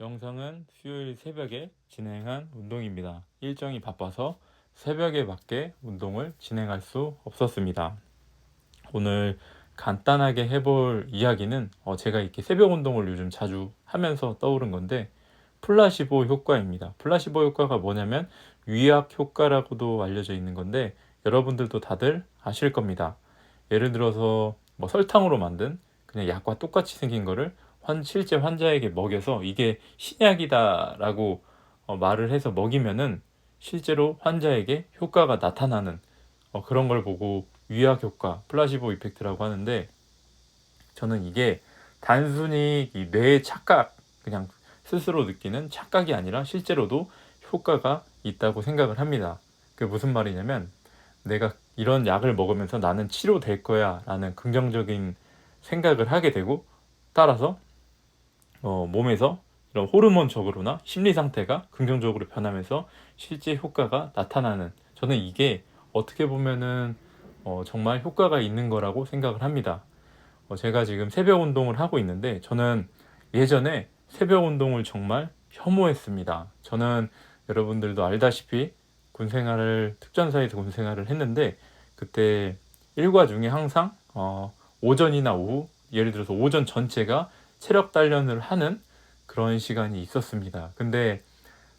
영상은 수요일 새벽에 진행한 운동입니다. 일정이 바빠서 새벽에 밖에 운동을 진행할 수 없었습니다. 오늘 간단하게 해볼 이야기는 어, 제가 이렇게 새벽 운동을 요즘 자주 하면서 떠오른 건데 플라시보 효과입니다. 플라시보 효과가 뭐냐면 위약 효과라고도 알려져 있는 건데 여러분들도 다들 아실 겁니다. 예를 들어서 뭐 설탕으로 만든 그냥 약과 똑같이 생긴 거를 환, 실제 환자에게 먹여서 이게 신약이다라고 어, 말을 해서 먹이면은 실제로 환자에게 효과가 나타나는 어, 그런 걸 보고 위약 효과, 플라시보 이펙트라고 하는데 저는 이게 단순히 이 뇌의 착각, 그냥 스스로 느끼는 착각이 아니라 실제로도 효과가 있다고 생각을 합니다. 그게 무슨 말이냐면 내가 이런 약을 먹으면서 나는 치료될 거야 라는 긍정적인 생각을 하게 되고 따라서 어, 몸에서 이런 호르몬적으로나 심리 상태가 긍정적으로 변하면서 실제 효과가 나타나는 저는 이게 어떻게 보면은 어, 정말 효과가 있는 거라고 생각을 합니다. 어, 제가 지금 새벽 운동을 하고 있는데 저는 예전에 새벽 운동을 정말 혐오했습니다. 저는 여러분들도 알다시피 군 생활을 특전사에서 군 생활을 했는데 그때 일과 중에 항상 어, 오전이나 오후 예를 들어서 오전 전체가 체력 단련을 하는 그런 시간이 있었습니다. 근데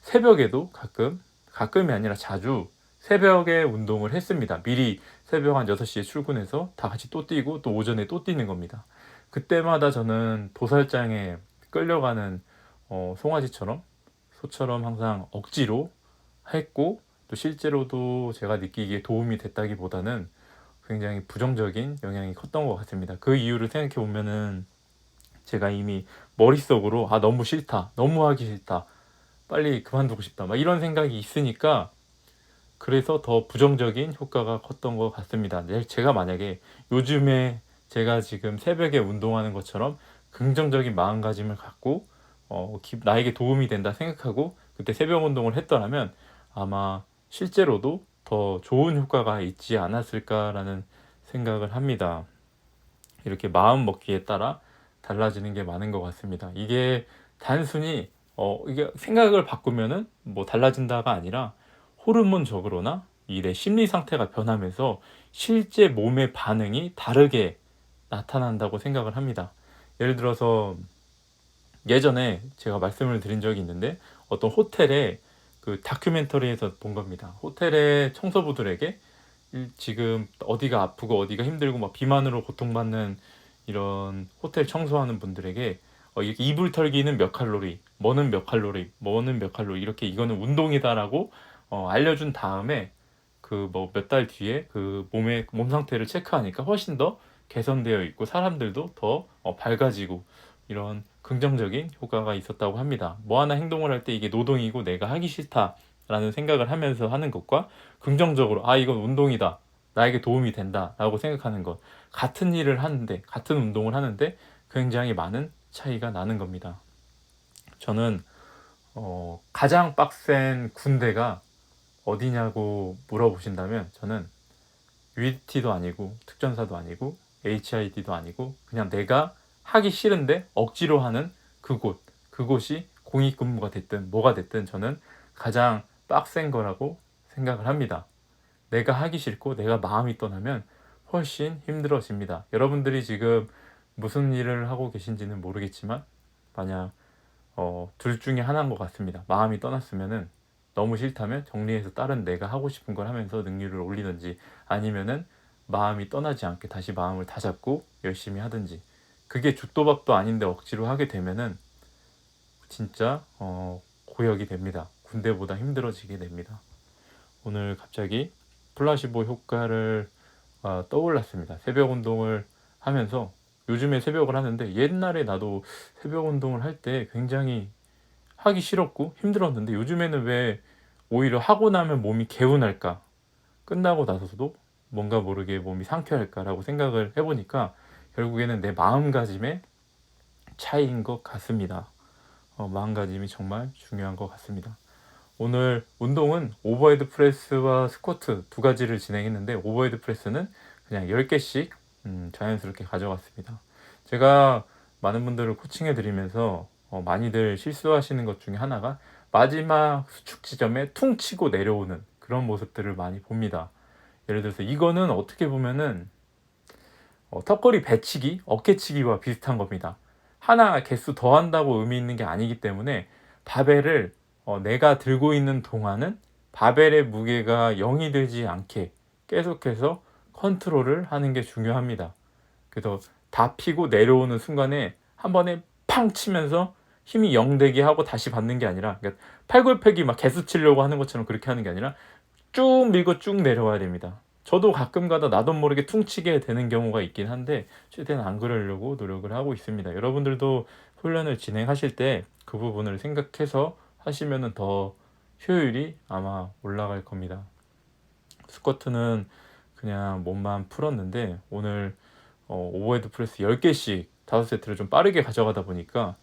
새벽에도 가끔 가끔이 아니라 자주 새벽에 운동을 했습니다. 미리 새벽 한 6시에 출근해서 다 같이 또 뛰고 또 오전에 또 뛰는 겁니다. 그때마다 저는 도살장에 끌려가는 어, 송아지처럼 소처럼 항상 억지로 했고 또 실제로도 제가 느끼기에 도움이 됐다기보다는 굉장히 부정적인 영향이 컸던 것 같습니다. 그 이유를 생각해 보면은 제가 이미 머릿속으로 아 너무 싫다, 너무 하기 싫다, 빨리 그만두고 싶다, 막 이런 생각이 있으니까 그래서 더 부정적인 효과가 컸던 것 같습니다. 네, 제가 만약에 요즘에 제가 지금 새벽에 운동하는 것처럼 긍정적인 마음가짐을 갖고 어, 나에게 도움이 된다 생각하고 그때 새벽 운동을 했더라면 아마 실제로도 더 좋은 효과가 있지 않았을까라는 생각을 합니다. 이렇게 마음 먹기에 따라 달라지는 게 많은 것 같습니다. 이게 단순히 어, 이게 생각을 바꾸면은 뭐 달라진다가 아니라 호르몬적으로나 이 내 심리 상태가 변하면서 실제 몸의 반응이 다르게 나타난다고 생각을 합니다. 예를 들어서 예전에 제가 말씀을 드린 적이 있는데 어떤 호텔에 그 다큐멘터리에서 본 겁니다. 호텔의 청소부들에게 지금 어디가 아프고 어디가 힘들고 막 비만으로 고통받는 이런 호텔 청소하는 분들에게 어, 이렇게 이불 털기는 몇 칼로리, 뭐는 몇 칼로리, 뭐는 몇 칼로리 이렇게 이거는 운동이다라고 어, 알려준 다음에 그 뭐 몇 달 뒤에 그 몸의 몸 상태를 체크하니까 훨씬 더 개선되어 있고 사람들도 더 어, 밝아지고 이런 긍정적인 효과가 있었다고 합니다. 뭐 하나 행동을 할 때 이게 노동이고 내가 하기 싫다라는 생각을 하면서 하는 것과 긍정적으로 아 이건 운동이다 나에게 도움이 된다라고 생각하는 것 같은 일을 하는데 같은 운동을 하는데 굉장히 많은 차이가 나는 겁니다. 저는 어, 가장 빡센 군대가 어디냐고 물어보신다면 저는 UT도 아니고 특전사도 아니고 HID도 아니고 그냥 내가 하기 싫은데 억지로 하는 그곳 그곳이 공익근무가 됐든 뭐가 됐든 저는 가장 빡센 거라고 생각을 합니다. 내가 하기 싫고 내가 마음이 떠나면 훨씬 힘들어집니다. 여러분들이 지금 무슨 일을 하고 계신지는 모르겠지만 만약 어, 둘 중에 하나인 것 같습니다. 마음이 떠났으면은 너무 싫다면 정리해서 다른 내가 하고 싶은 걸 하면서 능률을 올리든지 아니면은 마음이 떠나지 않게 다시 마음을 다 잡고 열심히 하든지 그게 죽도밥도 아닌데 억지로 하게 되면은 진짜 어, 고역이 됩니다. 군대보다 힘들어지게 됩니다. 오늘 갑자기 플라시보 효과를 어, 떠올랐습니다. 새벽 운동을 하면서 요즘에 새벽을 하는데 옛날에 나도 새벽 운동을 할 때 굉장히 하기 싫었고 힘들었는데 요즘에는 왜 오히려 하고 나면 몸이 개운할까? 끝나고 나서도 뭔가 모르게 몸이 상쾌할까라고 생각을 해보니까 결국에는 내 마음가짐의 차이인 것 같습니다. 어, 마음가짐이 정말 중요한 것 같습니다. 오늘 운동은 오버헤드 프레스와 스쿼트 두 가지를 진행했는데 오버헤드 프레스는 그냥 10개씩 음, 자연스럽게 가져갔습니다. 제가 많은 분들을 코칭해 드리면서 어, 많이들 실수하시는 것 중에 하나가 마지막 수축 지점에 퉁 치고 내려오는 그런 모습들을 많이 봅니다. 예를 들어서 이거는 어떻게 보면은 어, 턱걸이 배치기, 어깨치기와 비슷한 겁니다. 하나 개수 더 한다고 의미 있는 게 아니기 때문에 바벨을 어, 내가 들고 있는 동안은 바벨의 무게가 0이 되지 않게 계속해서 컨트롤을 하는 게 중요합니다. 그래서 다 피고 내려오는 순간에 한 번에 팡 치면서 힘이 0 되게 하고 다시 받는 게 아니라 그러니까 팔굽혀펴기 막 개수 치려고 하는 것처럼 그렇게 하는 게 아니라 쭉 밀고 쭉 내려와야 됩니다. 저도 가끔가다 나도 모르게 퉁치게 되는 경우가 있긴 한데 최대한 안 그러려고 노력을 하고 있습니다. 여러분들도 훈련을 진행하실 때 그 부분을 생각해서 하시면은 더 효율이 아마 올라갈 겁니다. 스쿼트는 그냥 몸만 풀었는데 오늘 어, 오버헤드 프레스 10개씩 5세트를 좀 빠르게 가져가다 보니까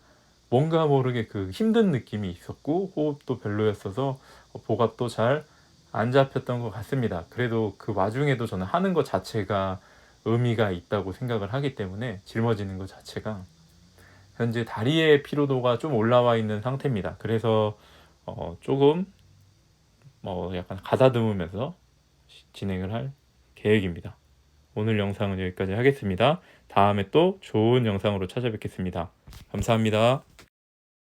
뭔가 모르게 그 힘든 느낌이 있었고 호흡도 별로였어서 어, 보갑도 잘 안 잡혔던 것 같습니다. 그래도 그 와중에도 저는 하는 것 자체가 의미가 있다고 생각을 하기 때문에 짊어지는 것 자체가 현재 다리의 피로도가 좀 올라와 있는 상태입니다. 그래서 어, 조금 뭐 약간 가다듬으면서 시- 진행을 할 계획입니다. 오늘 영상은 여기까지 하겠습니다. 다음에 또 좋은 영상으로 찾아뵙겠습니다. 감사합니다.